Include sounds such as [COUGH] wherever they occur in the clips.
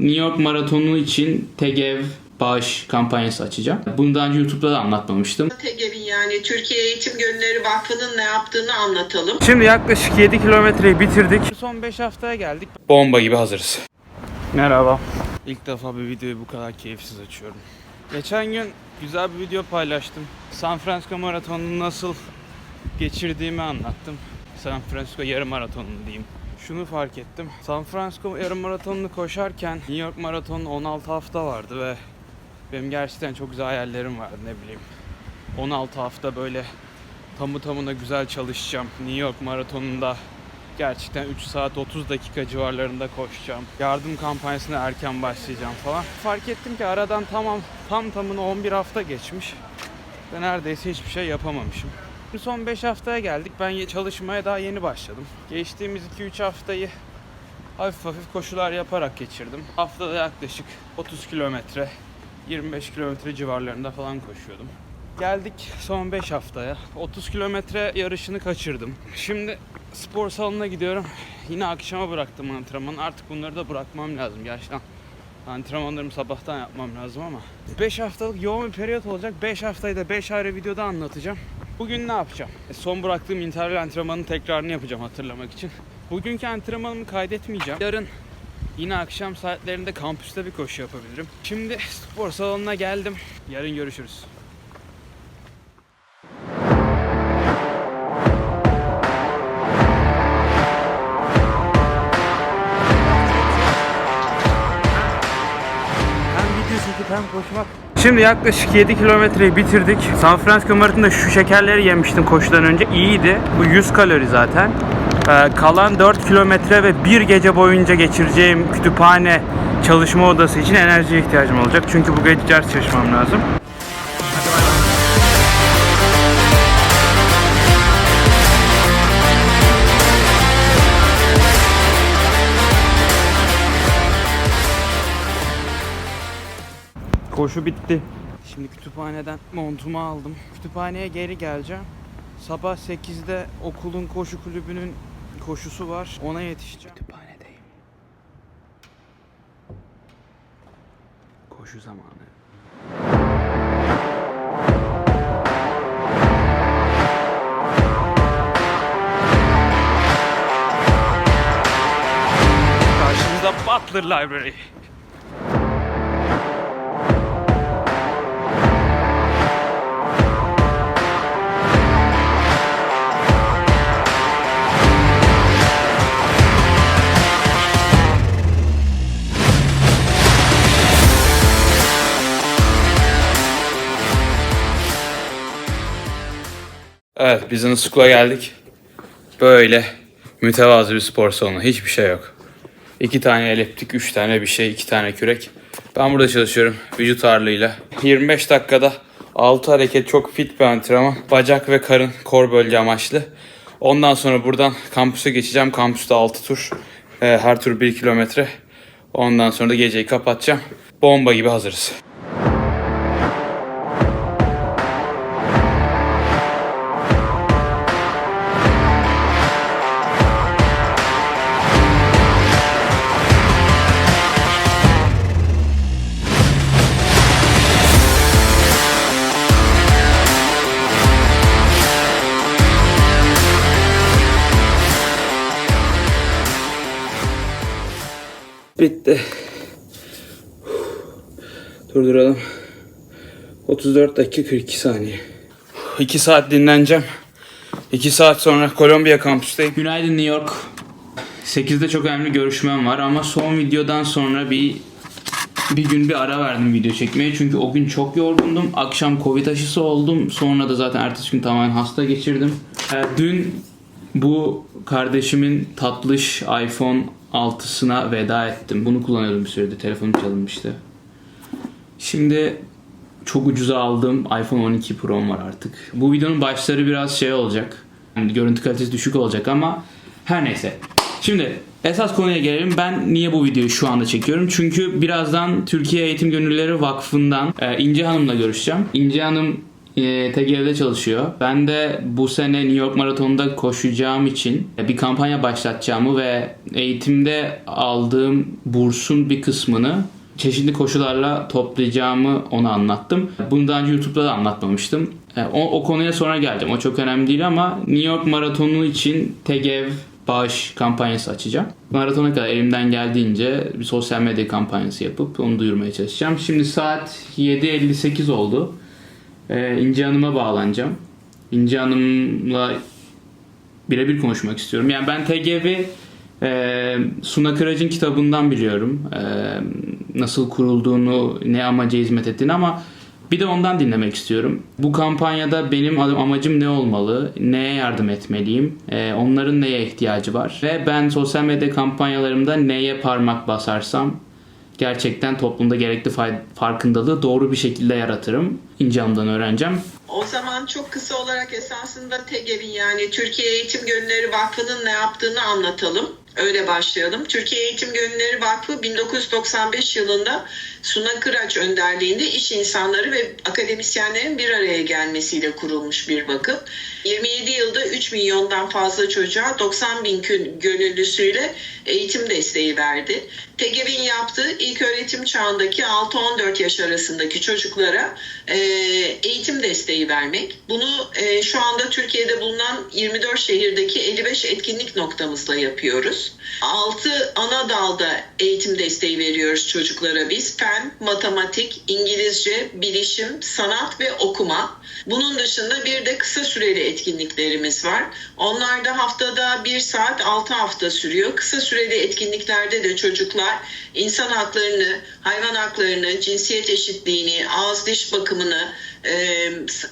New York Maratonu için TEGEV bağış kampanyası açacağım. Bunu daha önce YouTube'da da anlatmamıştım. TEGEV'in yani Türkiye Eğitim Gönülleri Vakfı'nın ne yaptığını anlatalım. Şimdi yaklaşık 7 kilometreyi bitirdik. Son 5 haftaya geldik. Bomba gibi hazırız. Merhaba. İlk defa bir videoyu bu kadar keyifsiz açıyorum. Geçen gün güzel bir video paylaştım. San Francisco Maratonu'nu nasıl geçirdiğimi anlattım. San Francisco yarım maratonu diyeyim. Şunu fark ettim. San Francisco yarım maratonunu koşarken New York Maratonu'nun 16 hafta vardı ve benim gerçekten çok güzel hayallerim vardı ne bileyim. 16 hafta böyle tamı tamına güzel çalışacağım. New York Maratonu'nda gerçekten 3 saat 30 dakika civarlarında koşacağım. Yardım kampanyasına erken başlayacağım falan. Fark ettim ki aradan tamam tam tamına 11 hafta geçmiş ve neredeyse hiçbir şey yapamamışım. Son 5 haftaya geldik. Ben çalışmaya daha yeni başladım. Geçtiğimiz 2-3 haftayı hafif hafif koşular yaparak geçirdim. Haftada yaklaşık 30 kilometre, 25 kilometre civarlarında falan koşuyordum. Geldik son 5 haftaya. 30 kilometre yarışını kaçırdım. Şimdi spor salonuna gidiyorum. Yine akşama bıraktım antrenmanı. Artık bunları da bırakmam lazım gerçekten. Antrenmanlarımı sabahtan yapmam lazım ama 5 haftalık yoğun bir periyot olacak. 5 haftayı da 5 ayrı videoda anlatacağım. Bugün ne yapacağım? E, Son bıraktığım interval antrenmanın tekrarını yapacağım hatırlamak için. Bugünkü antrenmanımı kaydetmeyeceğim. Yarın yine akşam saatlerinde kampüste bir koşu yapabilirim. Şimdi spor salonuna geldim. Yarın görüşürüz. Hem video hem koşmak. Şimdi yaklaşık 7 kilometreyi bitirdik. San Francisco Maratonu'nda şu şekerleri yemiştim koşudan önce. İyiydi. Bu 100 kalori zaten. Ee, kalan 4 kilometre ve bir gece boyunca geçireceğim kütüphane çalışma odası için enerjiye ihtiyacım olacak. Çünkü bu gece ders çalışmam lazım. Koşu bitti. Şimdi kütüphaneden montumu aldım. Kütüphaneye geri geleceğim. Sabah 8'de okulun koşu kulübünün koşusu var. Ona yetişeceğim. Kütüphanedeyim. Koşu zamanı. Karşımızda Butler Library. Evet Business School'a geldik. Böyle mütevazı bir spor salonu. Hiçbir şey yok. İki tane eliptik, üç tane bir şey, iki tane kürek. Ben burada çalışıyorum vücut ağırlığıyla. 25 dakikada 6 hareket çok fit bir antrenman. Bacak ve karın kor bölge amaçlı. Ondan sonra buradan kampüse geçeceğim. Kampüste 6 tur. Ee, her tur 1 kilometre. Ondan sonra da geceyi kapatacağım. Bomba gibi hazırız. Bitti. Durduralım. 34 dakika 42 saniye. 2 saat dinleneceğim. 2 saat sonra Kolombiya kampüsteyim. Günaydın New York. 8'de çok önemli görüşmem var ama son videodan sonra bir bir gün bir ara verdim video çekmeye çünkü o gün çok yorgundum. Akşam Covid aşısı oldum. Sonra da zaten ertesi gün tamamen hasta geçirdim. Ee, dün bu kardeşimin tatlış iPhone 6'sına veda ettim. Bunu kullanıyordum bir süredir. Telefonum çalınmıştı. Şimdi çok ucuza aldığım iPhone 12 Pro'm var artık. Bu videonun başları biraz şey olacak. Yani görüntü kalitesi düşük olacak ama her neyse. Şimdi esas konuya gelelim. Ben niye bu videoyu şu anda çekiyorum? Çünkü birazdan Türkiye Eğitim Gönüllüleri Vakfı'ndan e, İnce Hanım'la görüşeceğim. İnce Hanım e, TGV'de çalışıyor. Ben de bu sene New York Maratonu'nda koşacağım için bir kampanya başlatacağımı ve eğitimde aldığım bursun bir kısmını çeşitli koşularla toplayacağımı ona anlattım. Bunu daha önce YouTube'da da anlatmamıştım. E, O, o konuya sonra geldim. O çok önemli değil ama New York Maratonu için TGV bağış kampanyası açacağım. Maratona kadar elimden geldiğince bir sosyal medya kampanyası yapıp onu duyurmaya çalışacağım. Şimdi saat 7.58 oldu. Ee, İnce Hanım'a bağlanacağım. İnce Hanım'la birebir konuşmak istiyorum. Yani ben TGV e, Suna Kırac'ın kitabından biliyorum. E, nasıl kurulduğunu, ne amaca hizmet ettiğini ama bir de ondan dinlemek istiyorum. Bu kampanyada benim amacım ne olmalı? Neye yardım etmeliyim? E, onların neye ihtiyacı var? Ve ben sosyal medya kampanyalarımda neye parmak basarsam gerçekten toplumda gerekli farkındalığı doğru bir şekilde yaratırım. İnce öğreneceğim. O zaman çok kısa olarak esasında TEGEV'in yani Türkiye Eğitim Gönülleri Vakfı'nın ne yaptığını anlatalım. Öyle başlayalım. Türkiye Eğitim Gönülleri Vakfı 1995 yılında Suna Kıraç önderliğinde iş insanları ve akademisyenlerin bir araya gelmesiyle kurulmuş bir vakıf. 27 yılda 3 milyondan fazla çocuğa 90 bin gönüllüsüyle eğitim desteği verdi. TEGEV'in yaptığı ilk öğretim çağındaki 6-14 yaş arasındaki çocuklara e, eğitim desteği vermek. Bunu e, şu anda Türkiye'de bulunan 24 şehirdeki 55 etkinlik noktamızla yapıyoruz. 6 ana dalda eğitim desteği veriyoruz çocuklara biz. Fen, matematik, İngilizce, bilişim, sanat ve okuma. Bunun dışında bir de kısa süreli etkinliklerimiz var. Onlar da haftada 1 saat 6 hafta sürüyor. Kısa süreli etkinliklerde de çocuklar insan haklarını, hayvan haklarını, cinsiyet eşitliğini, ağız diş bakımını,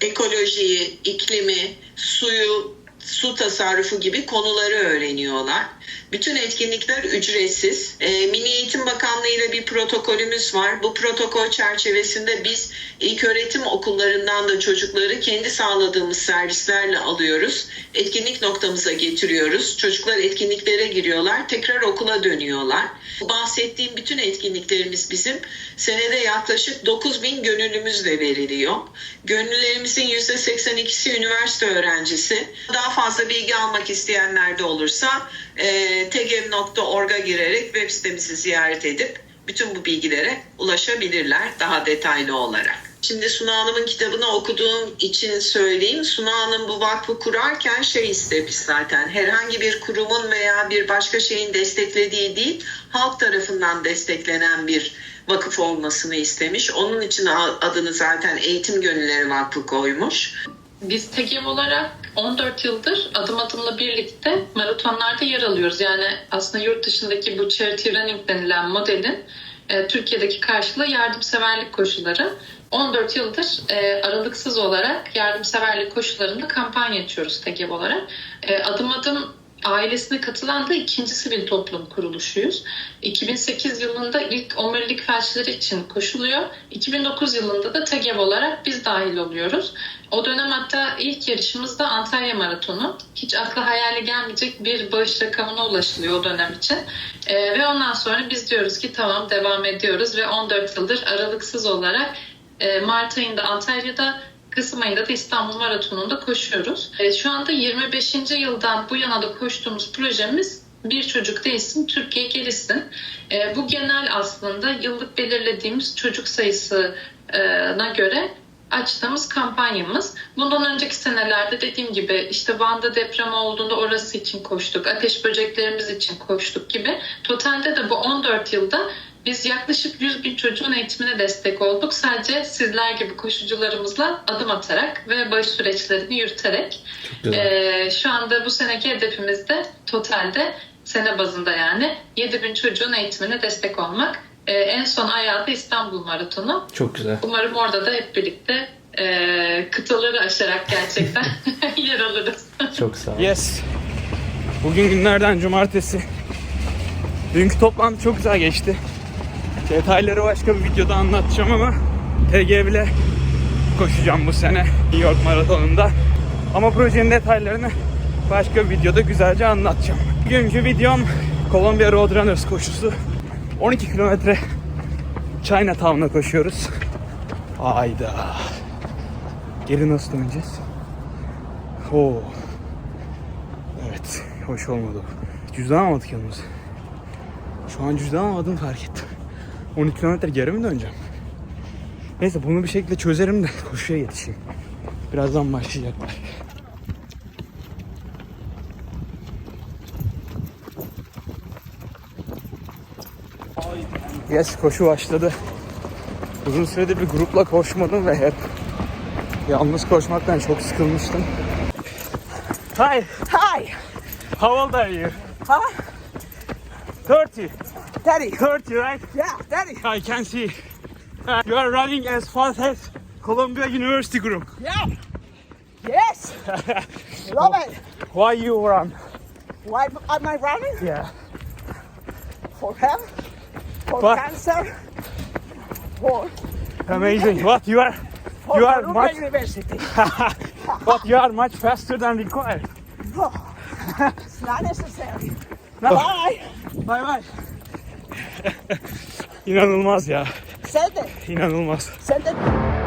ekolojiyi, iklimi, suyu, su tasarrufu gibi konuları öğreniyorlar. Bütün etkinlikler ücretsiz. E, Milli Eğitim Bakanlığı ile bir protokolümüz var. Bu protokol çerçevesinde biz ilk öğretim okullarından da çocukları kendi sağladığımız servislerle alıyoruz. Etkinlik noktamıza getiriyoruz. Çocuklar etkinliklere giriyorlar. Tekrar okula dönüyorlar. Bahsettiğim bütün etkinliklerimiz bizim senede yaklaşık 9 bin gönüllümüzle veriliyor. Gönüllülerimizin %82'si üniversite öğrencisi. Daha fazla bilgi almak isteyenler de olursa e, tegev.org'a girerek web sitemizi ziyaret edip bütün bu bilgilere ulaşabilirler daha detaylı olarak. Şimdi Suna Hanım'ın kitabını okuduğum için söyleyeyim. Suna Hanım bu vakfı kurarken şey istemiş zaten. Herhangi bir kurumun veya bir başka şeyin desteklediği değil, halk tarafından desteklenen bir vakıf olmasını istemiş. Onun için adını zaten Eğitim Gönülleri Vakfı koymuş. Biz TEGEV olarak 14 yıldır adım adımla birlikte maratonlarda yer alıyoruz. Yani aslında yurt dışındaki bu charity running denilen modelin e, Türkiye'deki karşılığı yardımseverlik koşulları. 14 yıldır e, aralıksız olarak yardımseverlik koşullarında kampanya açıyoruz TEGEV olarak. E, adım adım ailesine katılan da ikinci sivil toplum kuruluşuyuz. 2008 yılında ilk omurilik felçleri için koşuluyor. 2009 yılında da TEGEV olarak biz dahil oluyoruz. O dönem hatta ilk yarışımız da Antalya Maratonu. Hiç akla hayali gelmeyecek bir bağış rakamına ulaşılıyor o dönem için. Ee, ve ondan sonra biz diyoruz ki tamam devam ediyoruz ve 14 yıldır aralıksız olarak e, Mart ayında Antalya'da Kasım ayında da İstanbul Maratonu'nda koşuyoruz. E, şu anda 25. yıldan bu yana da koştuğumuz projemiz Bir Çocuk Değilsin, Türkiye Gelişsin. E, bu genel aslında yıllık belirlediğimiz çocuk sayısına göre açtığımız kampanyamız. Bundan önceki senelerde dediğim gibi işte Van'da deprem olduğunda orası için koştuk, ateş böceklerimiz için koştuk gibi. Totalde de bu 14 yılda biz yaklaşık 100 bin çocuğun eğitimine destek olduk. Sadece sizler gibi koşucularımızla adım atarak ve bağış süreçlerini yürüterek. Ee, şu anda bu seneki hedefimiz de totalde sene bazında yani 7 bin çocuğun eğitimine destek olmak. Ee, en son ayağı da İstanbul Maratonu. Çok güzel. Umarım orada da hep birlikte e, kıtaları aşarak gerçekten [LAUGHS] yer alırız. Çok sağ ol. Yes. Bugün günlerden cumartesi. Dünkü toplantı çok güzel geçti. Detayları başka bir videoda anlatacağım ama TG ile koşacağım bu sene New York Maratonu'nda. Ama projenin detaylarını başka bir videoda güzelce anlatacağım. Bugünkü videom Columbia Roadrunners koşusu. 12 kilometre Chinatown'a koşuyoruz. Ayda. Geri nasıl döneceğiz? Oo. Evet. Hoş olmadı. Cüzdan almadık yanımıza. Şu an cüzdan almadığımı fark ettim. 12 kilometre geri mi döneceğim? Neyse bunu bir şekilde çözerim de [LAUGHS] koşuya yetişeyim. Birazdan başlayacaklar. Yes koşu başladı. Uzun süredir bir grupla koşmadım ve hep yalnız koşmaktan çok sıkılmıştım. Hi. Hi. How old are you? Huh? 30. Daddy. 30, right? Yeah, Daddy. I can see. Uh, you are running as fast as Columbia University group. Yeah. Yes. [LAUGHS] Love it. Why you run? Why am I running? Yeah. For health? For What? cancer? For, Amazing. What you are? for You are Garuda much- University. [LAUGHS] But you are much faster than required. No. It's not necessary. [LAUGHS] No. Bye. Bay bay. İnanılmaz ya. Send it. İnanılmaz. Send it.